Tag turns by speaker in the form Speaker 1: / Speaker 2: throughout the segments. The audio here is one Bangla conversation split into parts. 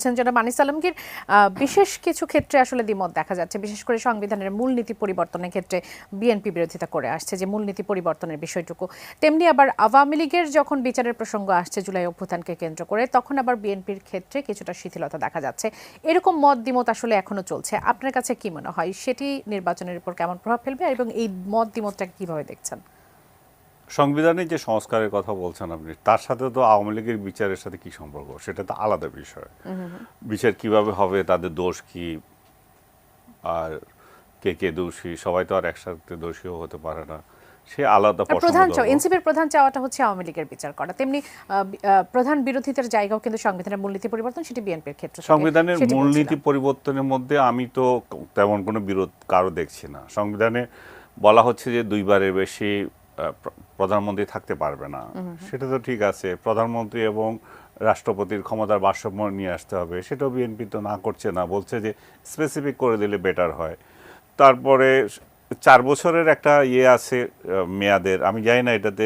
Speaker 1: বলছেন যেটা মানিস আলমগীর বিশেষ কিছু ক্ষেত্রে আসলে দ্বিমত দেখা যাচ্ছে। বিশেষ করে সংবিধানের মূলনীতি পরিবর্তনের ক্ষেত্রে বিএনপি বিরোধিতা করে আসছে যে মূলনীতি পরিবর্তনের বিষয়টুকু। তেমনি আবার আওয়ামী লীগের যখন বিচারের প্রসঙ্গ আসছে জুলাই অভ্যুত্থানকে কেন্দ্র করে, তখন আবার বিএনপির ক্ষেত্রে কিছুটা শিথিলতা দেখা যাচ্ছে। এরকম মত দ্বিমত আসলে এখনও চলছে। আপনার কাছে কি মনে হয়? সেটি নির্বাচনের উপর কেমন প্রভাব ফেলবে? এবং এই মত দ্বিমতটাকে কীভাবে দেখছেন?
Speaker 2: সংবিধানের যে সংস্কারের কথা বলছেন আপনি তার সাথে তো আওয়ামী লীগের বিচারের সাথে কি সম্পর্ক? সেটা তো আলাদা বিষয়। বিচার কীভাবে হবে তাদের দোষ কি? আর কে কে দোষী? সবাই তো আর একসাথে দোষীও হতে পারে না। সে আলাদা
Speaker 1: প্রধান এনসিপির প্রধান চাওয়াটা হচ্ছে আওয়ামী লীগের বিচার করা। তেমনি প্রধান বিরোধিতার জায়গাও কিন্তু সংবিধানের মূলনীতি পরিবর্তন সেটি বিএনপির ক্ষেত্রে
Speaker 2: সংবিধানের মূলনীতি পরিবর্তনের মধ্যে আমি তো তেমন কোনো বিরোধ কারও দেখছি না। সংবিধানে বলা হচ্ছে যে দুইবারের বেশি প্রধানমন্ত্রী থাকতে পারবে না। সেটা তো ঠিক আছে। প্রধানমন্ত্রী এবং রাষ্ট্রপতির ক্ষমতার ভারসাম্য নিয়ে আসতে হবে। সেটাও বিএনপি তো না করছে না। বলছে যে স্পেসিফিক করে দিলে বেটার হয়। তারপরে চার বছরের একটা ইয়ে আছে মেয়াদের। আমি জানি না এটাতে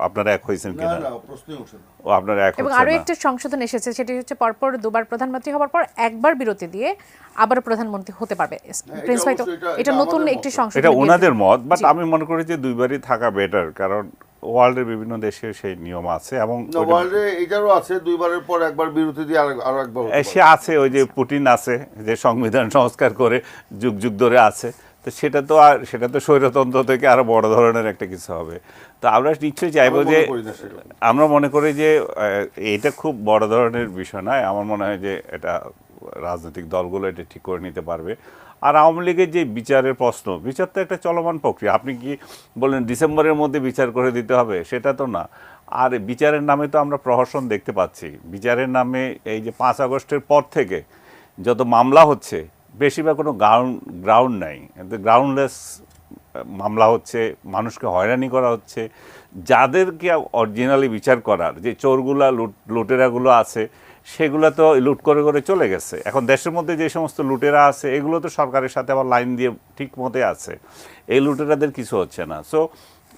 Speaker 2: আপনারা এক হয়েছেন কিনা।
Speaker 3: না প্রশ্নই ওঠে না।
Speaker 2: ও আপনারা এক
Speaker 1: এবং
Speaker 2: আরও
Speaker 1: একটা সংশোধন এসেছে সেটি হচ্ছে পরপর দুবার প্রধানমন্ত্রী হওয়ার পর একবার বিরতি দিয়ে আবারও প্রধানমন্ত্রী হতে পারবে। প্রিন্স ভাই তো
Speaker 3: এটা-
Speaker 1: নতুন একটি সংশোধন
Speaker 2: এটা ওনাদের মত বাট আমি মনে করি যে দুইবারই থাকা বেটার কারণ ওয়ার্ল্ডের বিভিন্ন দেশে সেই নিয়ম আছে এবং
Speaker 3: ওয়ার্ল্ডে এটারও আছে দুইবারের পর একবার বিরতি দিয়ে আরও একবার হতে
Speaker 2: এ, সে আছে ওই যে পুটিন আছে যে সংবিধান সংস্কার করে যুগ যুগ ধরে আছে। তো সেটা তো আর সেটা তো স্বৈরতন্ত্র থেকে আরও বড় ধরনের একটা কিছু হবে। তো আমরা নিশ্চয়ই চাইব যে। আমরা মনে করি যে এটা খুব বড় ধরনের বিষয় নয়। আমার মনে হয় যে এটা রাজনৈতিক দলগুলো এটা ঠিক করে নিতে পারবে। আর আওয়ামী লীগের যে বিচারের প্রশ্ন বিচার তো একটা চলমান প্রক্রিয়া। আপনি কি বলেন ডিসেম্বরের মধ্যে বিচার করে দিতে হবে? সেটা তো না। আর বিচারের নামে তো আমরা প্রহসন দেখতে পাচ্ছি। বিচারের নামে এই যে পাঁচ আগস্টের পর থেকে যত মামলা হচ্ছে বেশিরভাগ কোনো গ্রাউন্ড গ্রাউন্ড নাই। গ্রাউন্ডলেস মামলা হচ্ছে, মানুষকে হয়রানি করা হচ্ছে। যাদেরকে অরিজিনালি বিচার করার, যে চোরগুলা লুট, লুটেরাগুলো আছে, সেগুলো তো লুট করে করে চলে গেছে। এখন দেশের মধ্যে যে সমস্ত লুটেরা আছে, এগুলো তো সরকারের সাথে আবার লাইন দিয়ে ঠিক মতে আছে। এই লুটেরাদের কিছু হচ্ছে না। সো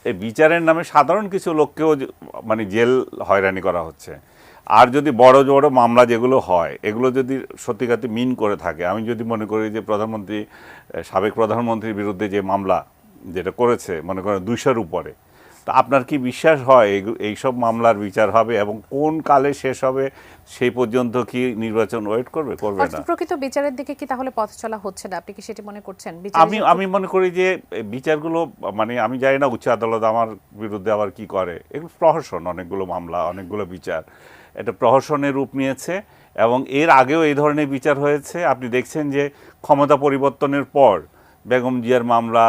Speaker 2: এই বিচারের নামে সাধারণ কিছু লোককেও মানে জেল হয়রানি করা হচ্ছে। আর যদি বড় বড় মামলা যেগুলো হয়, এগুলো যদি সত্যিকাতে মিন করে থাকে, আমি যদি মনে করি যে প্রধানমন্ত্রী, সাবেক প্রধানমন্ত্রীর বিরুদ্ধে যে মামলা যেটা করেছে, মনে করেন দুইশোর উপরে তা আপনার কি বিশ্বাস হয় এই- এইসব মামলার বিচার হবে এবং কোন কালে শেষ হবে সেই পর্যন্ত কি নির্বাচন ওয়েট করবে করবে না?
Speaker 1: প্রকৃত বিচারের দিকে কি তাহলে পথ চলা হচ্ছে না? আপনি কি সেটি মনে করছেন?
Speaker 2: আমি আমি মনে করি যে বিচারগুলো মানে আমি জানি না উচ্চ আদালত আমার বিরুদ্ধে আবার কি করে। এগুলো প্রহসন অনেকগুলো মামলা অনেকগুলো বিচার। এটা প্রহসনের রূপ নিয়েছে এবং এর আগেও এই ধরনের বিচার হয়েছে। আপনি দেখছেন যে ক্ষমতা পরিবর্তনের পর বেগম জিয়ার মামলা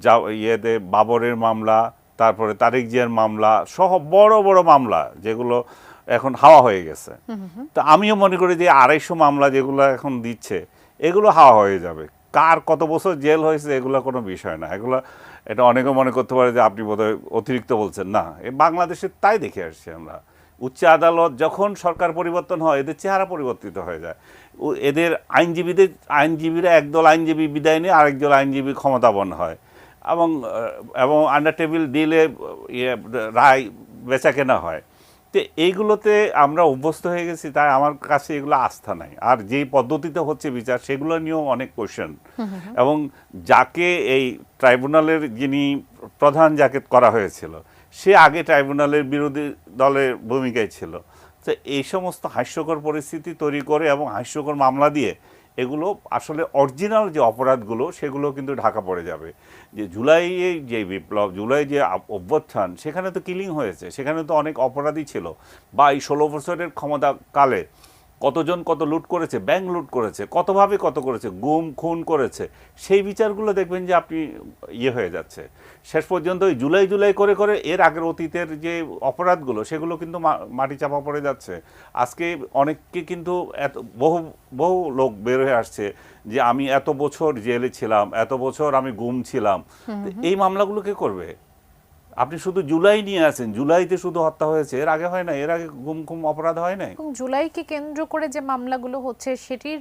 Speaker 2: যা ইয়েতে বাবরের মামলা তারপরে তারেক জিয়ার মামলা সহ বড় বড় মামলা যেগুলো এখন হাওয়া হয়ে গেছে। তো আমিও মনে করি যে আড়াইশো মামলা যেগুলো এখন দিচ্ছে, এগুলো হাওয়া হয়ে যাবে। কার কত বছর জেল হয়েছে এগুলো কোনো বিষয় না। এগুলো, এটা অনেকে মনে করতে পারে যে আপনি বোধহয় অতিরিক্ত বলছেন। না, এ বাংলাদেশে তাই দেখে আসছি আমরা। উচ্চ আদালত যখন সরকার পরিবর্তন হয়, এদের চেহারা পরিবর্তিত হয়ে যায়। এদের আইনজীবীদের, আইনজীবীরা একদল আইনজীবী বিদায় নিয়ে আরেকদল আইনজীবী ক্ষমতাবন হয়। এবং এবং আন্ডার টেবিল ডিলে ইয়ে রায় বেচা কেনা হয়। তো এইগুলোতে আমরা অভ্যস্ত হয়ে গেছি তাই আমার কাছে এগুলো আস্থা নাই। আর যেই পদ্ধতিতে হচ্ছে বিচার সেগুলো নিয়েও অনেক কোয়েশ্চেন এবং যাকে এই ট্রাইব্যুনালের যিনি প্রধান যাকে করা হয়েছিল সে আগে ট্রাইব্যুনালের বিরোধী দলের ভূমিকায় ছিল। তো এই সমস্ত হাস্যকর পরিস্থিতি তৈরি করে এবং হাস্যকর মামলা দিয়ে এগুলো আসলে অরিজিনাল যে অপরাধগুলো, সেগুলো কিন্তু ঢাকা পড়ে যাবে। যে জুলাইয়ে যে বিপ্লব, জুলাই যে অভ্যত্থান, সেখানে তো কিলিং হয়েছে, সেখানে তো অনেক অপরাধী ছিল। বা এই ষোলো বছরের ক্ষমতা কালে কতজন কত লুট করেছে ব্যাংক লুট করেছে কতভাবে কত করেছে গুম খুন করেছে সেই বিচারগুলো দেখবেন যে আপনি ইয়ে হয়ে যাচ্ছে। শেষ পর্যন্ত ওই জুলাই জুলাই করে করে এর আগের অতীতের যে অপরাধগুলো সেগুলো কিন্তু মাটি চাপা পড়ে যাচ্ছে। আজকে অনেককে কিন্তু এত বহু বহু লোক বের হয়ে আসছে যে আমি এত বছর জেলে ছিলাম এত বছর আমি গুম ছিলাম। এই মামলাগুলো কে করবে? আপনি শুধু জুলাই নিয়ে আছেন জুলাইতে শুধু হত্যা হয়েছে এর আগে হয় না? এর আগে গুম খুম অপরাধ হয় না
Speaker 1: এবং জুলাইকে কেন্দ্র করে যে মামলাগুলো হচ্ছে সেটির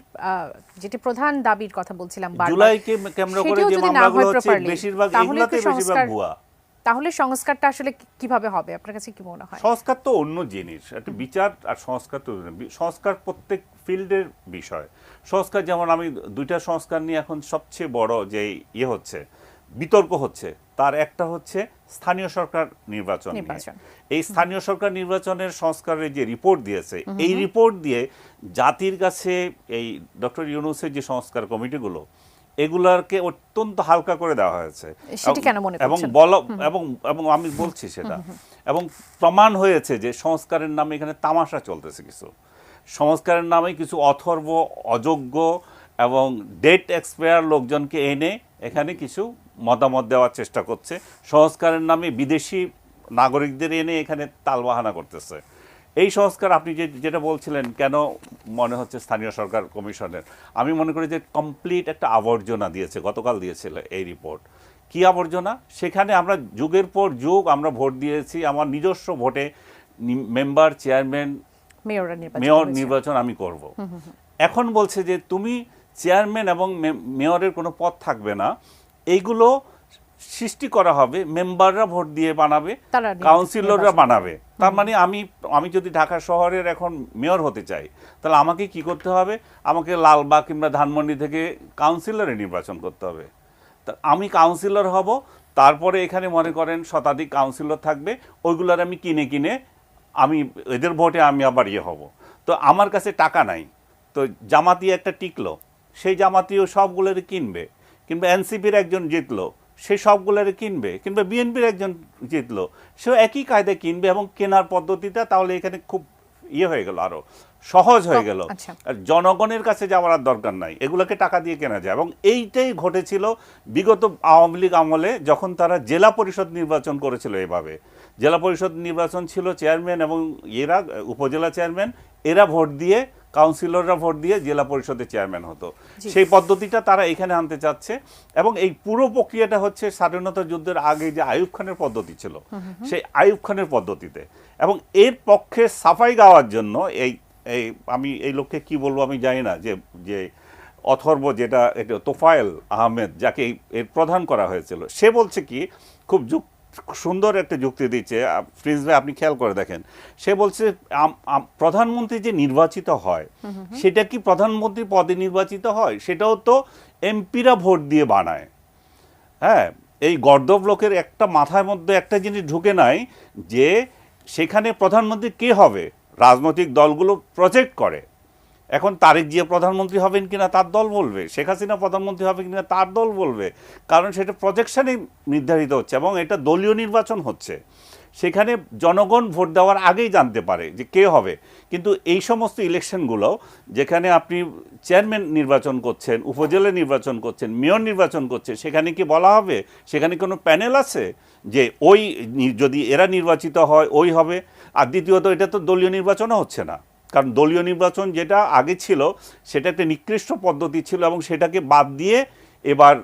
Speaker 1: যেটি প্রধান দাবির কথা বলছিলাম
Speaker 2: জুলাইকে কেন্দ্র করে যে মামলাগুলো হচ্ছে বেশিরভাগ এগুলাতে বেশিরভাগ ভুয়া।
Speaker 1: তাহলে সংস্কারটা আসলে কীভাবে হবে? আপনার কাছে কি মনে হয়?
Speaker 2: সংস্কার তো অন্য জিনিস একটা বিচার আর সংস্কার তো সংস্কার প্রত্যেক ফিল্ডের বিষয়। সংস্কার যেমন আমি দুইটা সংস্কার নিয়ে এখন সবচেয়ে বড় যে ইয়ে হচ্ছে বিতর্ক হচ্ছে তার একটা হচ্ছে স্থানীয় সরকার নির্বাচন এই স্থানীয় সরকার নির্বাচনের সংস্কারের যে রিপোর্ট দিয়েছে এই রিপোর্ট দিয়ে জাতির কাছে এই ডক্টর ইউনুসের যে সংস্কার কমিটিগুলো এগুলাকে অত্যন্ত হালকা করে দেওয়া হয়েছে। এবং বল এবং এবং আমি বলছি সেটা। এবং প্রমাণ হয়েছে যে সংস্কারের নামে এখানে তামাশা চলতেছে কিছু। সংস্কারের নামে কিছু অথর্ব অযোগ্য এবং ডেট এক্সপায়ার লোকজনকে এনে এখানে কিছু মতামত দেওয়ার চেষ্টা করছে। সংস্কারের নামে বিদেশি নাগরিকদের এনে এখানে তালবাহানা করতেছে। এই সংস্কার আপনি যে যেটা বলছিলেন কেন মনে হচ্ছে স্থানীয় সরকার কমিশনের? আমি মনে করি যে কমপ্লিট একটা আবর্জনা দিয়েছে গতকাল দিয়েছিল এই রিপোর্ট। কি আবর্জনা? সেখানে আমরা যুগের পর যুগ আমরা ভোট দিয়েছি আমার নিজস্ব ভোটে মেম্বার চেয়ারম্যান মেয়র নির্বাচন আমি করব। এখন বলছে যে তুমি চেয়ারম্যান এবং মেয়রের কোনো পদ থাকবে না। এইগুলো সৃষ্টি করা হবে মেম্বাররা ভোট দিয়ে বানাবে কাউন্সিলররা বানাবে। তার মানে আমি আমি যদি ঢাকা শহরের এখন মেয়র হতে চাই তাহলে আমাকে কি করতে হবে? আমাকে লালবাগ কিংবা ধানমন্ডি থেকে কাউন্সিলরে নির্বাচন করতে হবে। তা আমি কাউন্সিলর হব তারপরে এখানে মনে করেন শতাধিক কাউন্সিলর থাকবে ওইগুলোর আমি কিনে কিনে আমি এদের ভোটে আমি আবার ইয়ে হব। তো আমার কাছে টাকা নাই। তো জামাতি একটা টিকলো সেই জামাতিও সবগুলোরে কিনবে। কিংবা এনসিপির একজন জিতলো সে সবগুলোরে কিনবে কিংবা বিএনপির একজন জিতলো সেও একই কায়দায় কিনবে এবং কেনার পদ্ধতিটা তাহলে এখানে খুব ইয়ে হয়ে গেল আরও সহজ হয়ে গেল
Speaker 1: আচ্ছা।
Speaker 2: আর জনগণের কাছে যাওয়ার আর দরকার নাই এগুলোকে টাকা দিয়ে কেনা যায় এবং এইটাই ঘটেছিল বিগত আওয়ামী লীগ আমলে যখন তারা জেলা পরিষদ নির্বাচন করেছিল এভাবে জেলা পরিষদ নির্বাচন ছিল চেয়ারম্যান এবং এরা উপজেলা চেয়ারম্যান এরা ভোট দিয়ে কাউন্সিলররা ভোট দিয়ে জেলা পরিষদের চেয়ারম্যান হতো। সেই পদ্ধতিটা তারা এখানে আনতে চাচ্ছে এবং এই পুরো প্রক্রিয়াটা হচ্ছে স্বাধীনতা যুদ্ধের আগে যে আইয়ুব খানের পদ্ধতি ছিল সেই আয়ুব খানের পদ্ধতিতে। এবং এর পক্ষে সাফাই গাওয়ার জন্য এই এই আমি এই লোককে কি বলব আমি জানি না যে যে অথর্ব যেটা এটা তোফায়েল আহমেদ যাকে এর প্রধান করা হয়েছিল সে বলছে কি খুব যুক সুন্দর একটা যুক্তি দিচ্ছে। প্রিন্স ভাই আপনি খেয়াল করে দেখেন। সে বলছে প্রধানমন্ত্রী যে নির্বাচিত হয় সেটা কি প্রধানমন্ত্রী পদে নির্বাচিত হয়? সেটাও তো এমপিরা ভোট দিয়ে বানায়। হ্যাঁ এই গর্দব লোকের একটা মাথার মধ্যে একটা জিনিস ঢুকে নাই যে সেখানে প্রধানমন্ত্রী কে হবে? রাজনৈতিক দলগুলো প্রজেক্ট করে। এখন তারেক জিয়া প্রধানমন্ত্রী হবেন কিনা তার দল বলবে, শেখ হাসিনা প্রধানমন্ত্রী হবে কিনা তার দল বলবে, কারণ সেটা প্রজেকশনে নির্ধারিত হচ্ছে এবং এটা দলীয় নির্বাচন হচ্ছে। সেখানে জনগণ ভোট দেওয়ার আগেই জানতে পারে যে কে হবে। কিন্তু এই সমস্ত ইলেকশনগুলো, যেখানে আপনি চেয়ারম্যান নির্বাচন করছেন, উপজেলা নির্বাচন করছেন, মেয়র নির্বাচন করছেন সেখানে কি বলা হবে? সেখানে কোনো প্যানেল আছে? যে ওই যদি এরা নির্বাচিত হয়, ওই হবে। আর দ্বিতীয়ত, এটা তো দলীয় নির্বাচনও হচ্ছে না। কারণ দলীয় নির্বাচন যেটা আগে ছিল সেটা একটা নিকৃষ্ট পদ্ধতি ছিল এবং সেটাকে বাদ দিয়ে এবার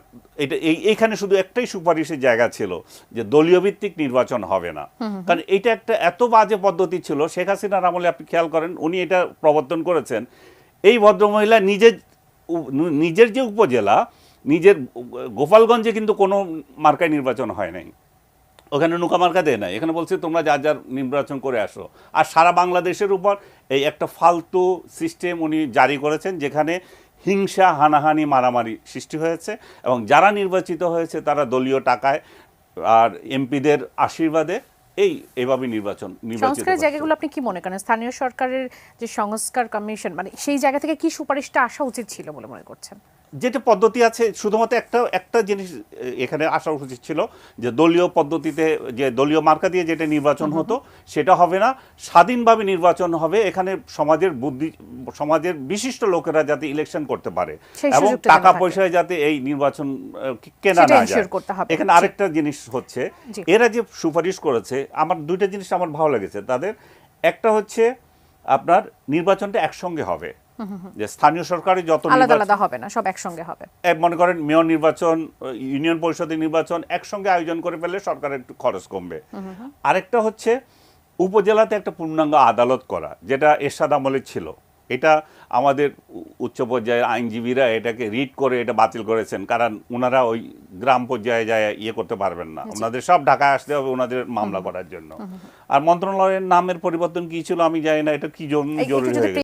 Speaker 2: এটা এই এইখানে শুধু একটাই সুপারিশের জায়গা ছিল যে দলীয় ভিত্তিক নির্বাচন হবে না। কারণ এটা একটা এত বাজে পদ্ধতি ছিল শেখ হাসিনার আমলে আপনি খেয়াল করেন উনি এটা প্রবর্তন করেছেন। এই ভদ্রমহিলা নিজের নিজের যে উপজেলা নিজের গোপালগঞ্জে কিন্তু কোনো মার্কায় নির্বাচন হয় নাই। ওখানে নৌকা মার্কা দেয় না এখানে বলছে তোমরা যার যার নির্বাচন করে আসো। আর সারা বাংলাদেশের উপর এই একটা ফালতু সিস্টেম উনি জারি করেছেন যেখানে হিংসা হানাহানি মারামারি সৃষ্টি হয়েছে এবং যারা নির্বাচিত হয়েছে তারা দলীয় টাকায় আর এমপিদের আশীর্বাদে এই এভাবে নির্বাচন
Speaker 1: সংস্কারের জায়গাগুলো আপনি কি মনে করেন? স্থানীয় সরকারের যে সংস্কার কমিশন মানে সেই জায়গা থেকে কি সুপারিশটা আসা উচিত ছিল বলে মনে করছেন?
Speaker 2: যেটা পদ্ধতি আছে শুধুমাত্র একটা একটা জিনিস এখানে আসা উচিত ছিল যে দলীয় পদ্ধতিতে যে দলীয় মার্কা দিয়ে যেটা নির্বাচন হতো সেটা হবে না। স্বাধীনভাবে নির্বাচন হবে এখানে সমাজের বুদ্ধি সমাজের বিশিষ্ট লোকেরা যাতে ইলেকশন করতে পারে এবং টাকা পয়সায় যাতে এই নির্বাচন কেনা না যায়।
Speaker 1: হবে।
Speaker 2: এখানে আরেকটা জিনিস হচ্ছে এরা যে সুপারিশ করেছে আমার দুইটা জিনিস আমার ভালো লেগেছে। তাদের একটা হচ্ছে আপনার নির্বাচনটা একসঙ্গে হবে। যে স্থানীয় সরকারের যত
Speaker 1: আলাদা আলাদা হবে না সব একসঙ্গে হবে।
Speaker 2: মনে করেন মেয়র নির্বাচন ইউনিয়ন পরিষদের নির্বাচন একসঙ্গে আয়োজন করে ফেললে সরকারের একটু খরচ কমবে। আরেকটা হচ্ছে উপজেলাতে একটা পূর্ণাঙ্গ আদালত করা যেটা এরশাদ আমলে ছিল। এটা আমাদের উচ্চ পর্যায়ের আইনজীবীরা এটাকে রিড করে এটা বাতিল করেছেন কারণ ওনারা ওই গ্রাম পর্যায়ে যায় ইয়ে করতে পারবেন না। ওনাদের সব ঢাকায় আসতে হবে ওনাদের মামলা করার জন্য। আর মন্ত্রণালয়ের নামের পরিবর্তন কি ছিল আমি জানি না এটা কি জরুরি হয়ে গেছে?